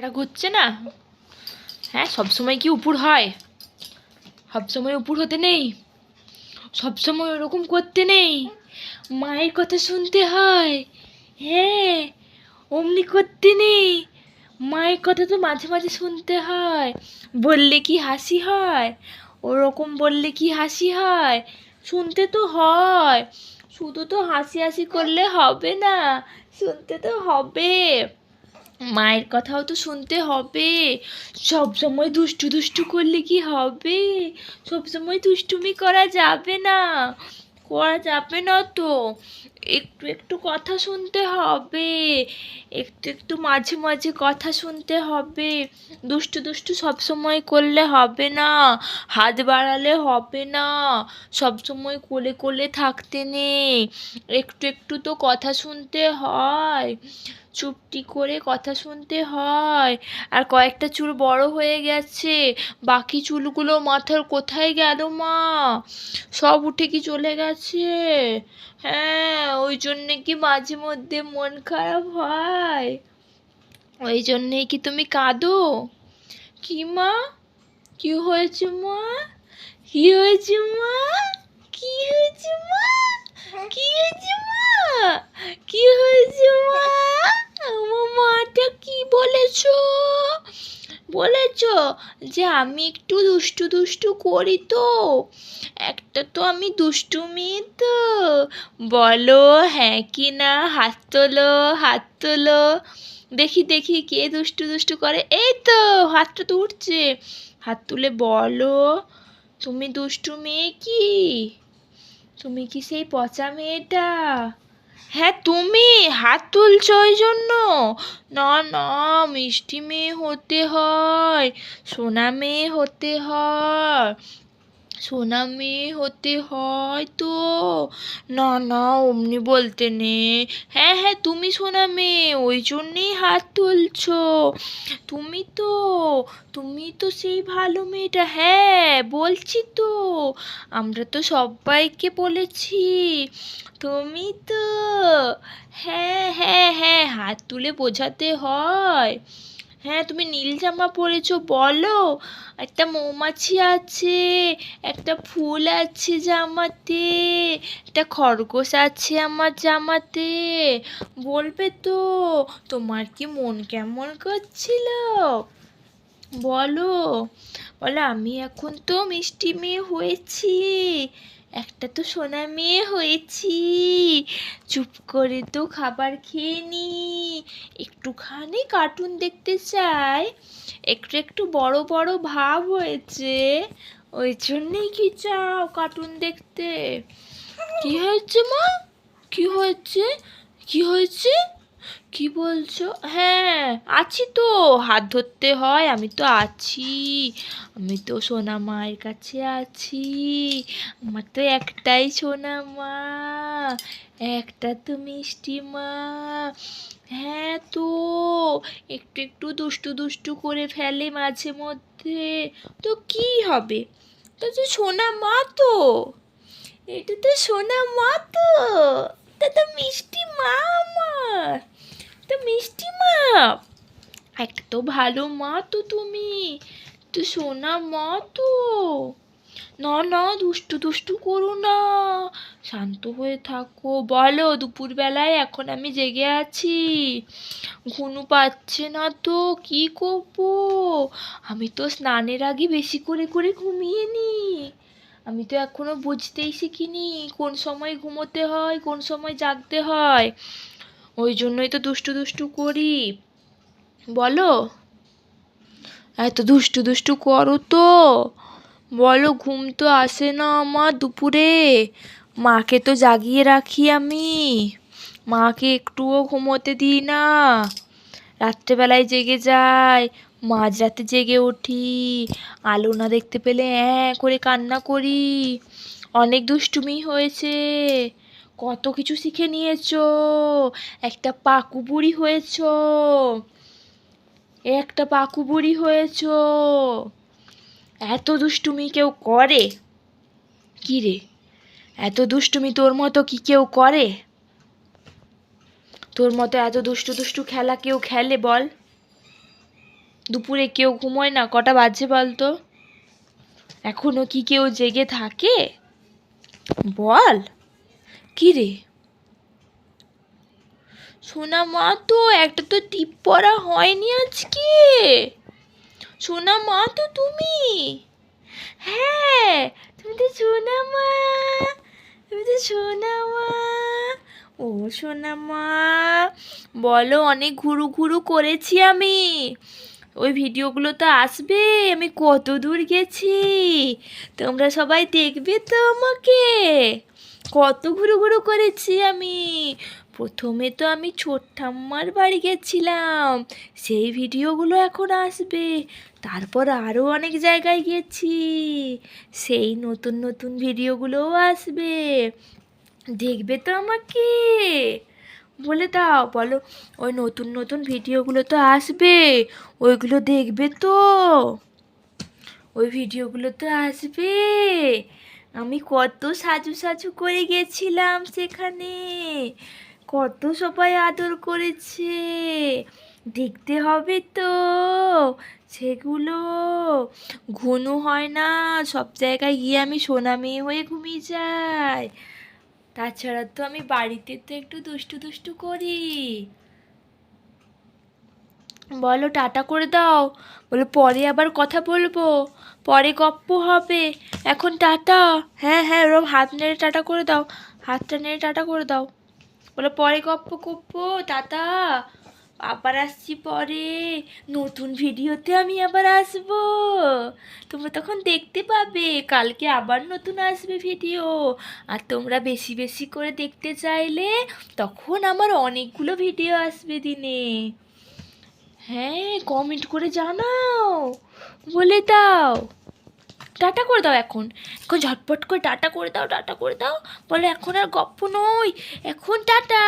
পাখাটা ঘুরছে না? হ্যাঁ সবসময় কি উপর হয়? সবসময় উপর হতে নেই। সবসময় ওরকম করতে নেই। মায়ের কথা শুনতে হয়। হ্যাঁ অমনি করতে নেই। মায়ের কথা তো মাঝে মাঝে শুনতে হয়। বললে কি হাসি হয়? ওরকম বললে কি হাসি হয়? শুনতে তো হয়। শুধু তো হাসি হাসি করলে হবে না। শুনতে তো হবে। মায়ের কথাও তো শুনতে হবে। সব সময় দুষ্টু দুষ্টু করলে কি হবে? সব সময় দুষ্টুমি করা যাবে না। করা যাবে না তো। একটু একটু কথা শুনতে হবে। একটু একটু মাঝে মাঝে কথা শুনতে হবে। দুষ্টু দুষ্টু সব সময় করলে হবে না। হাত বাড়ালে হবে না। সব সময় কোলে কোলে থাকতে নেই। একটু একটু তো কথা শুনতে হয়। চুপটি করে কথা শুনতে হয়। আর কয়েকটা চুল বড় হয়ে গেছে। বাকি চুলগুলো মাথার কোথায় গেল মা? সব উঠে কি চলে গেছে? হ্যাঁ ওই জন্যে কি মাঝে মধ্যে মন খারাপ হয়? ওই জন্যেই কি তুমি কাঁদো? কি মা? কি হয়েছে মা? কি হয়েছে মা? কি হয়েছে মা? কি হয়েছে মা? কি হয়েছে মা? আমার মাটা কি বলেছ? বলেছ যে আমি একটু দুষ্টু দুষ্টু করি তো। একটা তো আমি দুষ্টু মেয়ে তো। বলো হ্যাঁ কি না, হাত তোলো হাত তোলো। দেখি দেখি কে দুষ্টু দুষ্টু করে। এই তো, হাতটা তো উঠছে। হাত তুলে বলো, তুমি দুষ্টু মেয়ে কি? তুমি কি সেই পচা মেয়েটা? হ্যাঁ তুমি হাত তুলছো ওই জন্য না না, মিষ্টি মেয়ে হতে হয়, সোনা মেয়ে হতে হয়। সোনা মেয়ে হতে হয় তো না না, অমনি বলতে নেই। হ্যাঁ হ্যাঁ তুমি সোনা মেয়ে ওই জন্যেই হাত তুলছ। তুমি তো তুমি তো সেই ভালো মেয়েটা। হ্যাঁ বলছি তো, আমরা তো সবাইকে বলেছি। তুমি তো হ্যাঁ হ্যাঁ হ্যাঁ হাত তুলে বোঝাতে হয়। হ্যাঁ তুমি নীল জামা পরেছো, বলো। একটা মৌমাছি আছে, একটা ফুল আছে জামাতে, একটা খরগোশ আছে আমার জামাতে। বলবে তো, তোমার কি মন কেমন করছিল? বলো। বলো, আমি এখন তো মিষ্টি মেয়ে হয়েছি। একটা তো সোনা মেয়ে হয়েছি। চুপ করে তো খাবার খেয়ে নি। একটুখানি কার্টুন দেখতে চাই। একটু একটু বড় বড় ভাব হয়েছে। ওই জন্যেই কি চাও কার্টুন দেখতে? কি হয়েছে মা? কি হয়েছে? কি হয়েছে? কি বলছো? হ্যাঁ আছি তো। হাত ধরতে হয়, আমি তো আছি। আমি তো সোনা মায়ের কাছে আছি। আমার তো একটাই সোনা মা, একটা তো মিষ্টি মা। হ্যাঁ তো, একটু একটু দুষ্টু দুষ্টু করে ফেলে মাঝে মধ্যে। তো কি হবে? তো সোনা মা তো। এটা তো সোনা মা তো। তা তো মিষ্টি মা আমার। তো মিষ্টি মা একটা তো ভালো মা তো তুমি। তো সোনা মা তো। না না, দুষ্টু দুষ্টু করো না। শান্ত হয়ে থাকো। বলো, দুপুরবেলায় এখন আমি জেগে আছি। ঘুনু পাচ্ছে না তো, কি করব? আমি তো স্নানের আগে বেশি করে করে ঘুমিয়ে নি। আমি তো এখনও বুঝতেই শিখিনি কোন সময় ঘুমোতে হয়, কোন সময় জাগতে হয়। ওই জন্যই তো দুষ্টু দুষ্টু করি। বলো? এত দুষ্টু দুষ্টু করো তো। বলো, ঘুম তো আসে না আমার দুপুরে। মাকে তো জাগিয়ে রাখি আমি। মাকে একটুও ঘুমোতে দিই না। রাত্রেবেলায় জেগে যায় মাঝরাতে জেগে উঠি। আলো না দেখতে পেলে অ্যাঁ করে কান্না করি। অনেক দুষ্টুমি হয়েছে। কত কিছু শিখে নিয়েছো? একটা পাকু বুড়ি হয়েছো। একটা পাকু বুড়ি হয়েছো। এত দুষ্টুমি কেউ করে? কি রে? এত দুষ্টুমি তোর মতো কি কেউ করে? তোর মতো এত দুষ্টু দুষ্টু খেলা কেউ খেলে বল। দুপুরে কেউ ঘুমোয় না? কটা বাজে বলতো এখনও কি কেউ জেগে থাকে? বল। কি সোনা মা তো, একটা তো টিপ পড়া হয়নি আজকে। সোনা মা তো তুমি। হ্যাঁ তুমি তো সোনা মা তুমি তো সোনা মা ও সোনা মা বলো অনেক ঘুরু ঘুরু করেছি আমি। ওই ভিডিওগুলো তো আসবে, আমি কত দূর গেছি? তোমরা সবাই দেখবে তো আমাকে। কত ঘুরু ঘুরু করেছি আমি। প্রথমে তো আমি ছোট ঠাম্মার বাড়ি গেছিলাম, সেই ভিডিওগুলো এখন আসবে। তারপর আরও অনেক জায়গায় গেছি, সেই নতুন নতুন ভিডিওগুলোও আসবে। দেখবে তো আমাকে। বলে দাও, বলো, ওই নতুন নতুন ভিডিওগুলো তো আসবে, ওইগুলো দেখবে তো। ওই ভিডিওগুলো তো আসবে। আমি কত সাজু সাজু করে গেছিলাম সেখানে। কত সবাই আদর করেছে। দেখতে হবে তো সেগুলো। ঘুনু হয় না, সব জায়গায় গিয়ে আমি সোনা মেয়ে হয়ে ঘুমিয়ে যাই। তাছাড়া তো আমি বাড়িতে তো একটু দুষ্টু দুষ্টু করি। বলো, টাটা করে দাও। বলো, পরে আবার কথা বলব। পরে গপ্প হবে। এখন টাটা। হ্যাঁ হ্যাঁ ওরম হাত নেড়ে টাটা করে দাও। হাতটা নেড়ে টাটা করে দাও। বলো, পরে গপ্প করব। টাটা। আবার আসছি পরে। নতুন ভিডিওতে আমি আবার আসব। তোমরা তখন দেখতে পাবে। কালকে আবার নতুন আসবে ভিডিও। আর তোমরা বেশি বেশি করে দেখতে চাইলে তখন আমার অনেকগুলো ভিডিও আসবে দিনে। হ্যাঁ কমেন্ট করে জানাও। বলে দাও। টাটা করে দাও এখন। এখন ঝটপট করে টাটা করে দাও, টাটা করে দাও। বলে এখন আর গপ্প নই। এখন টাটা।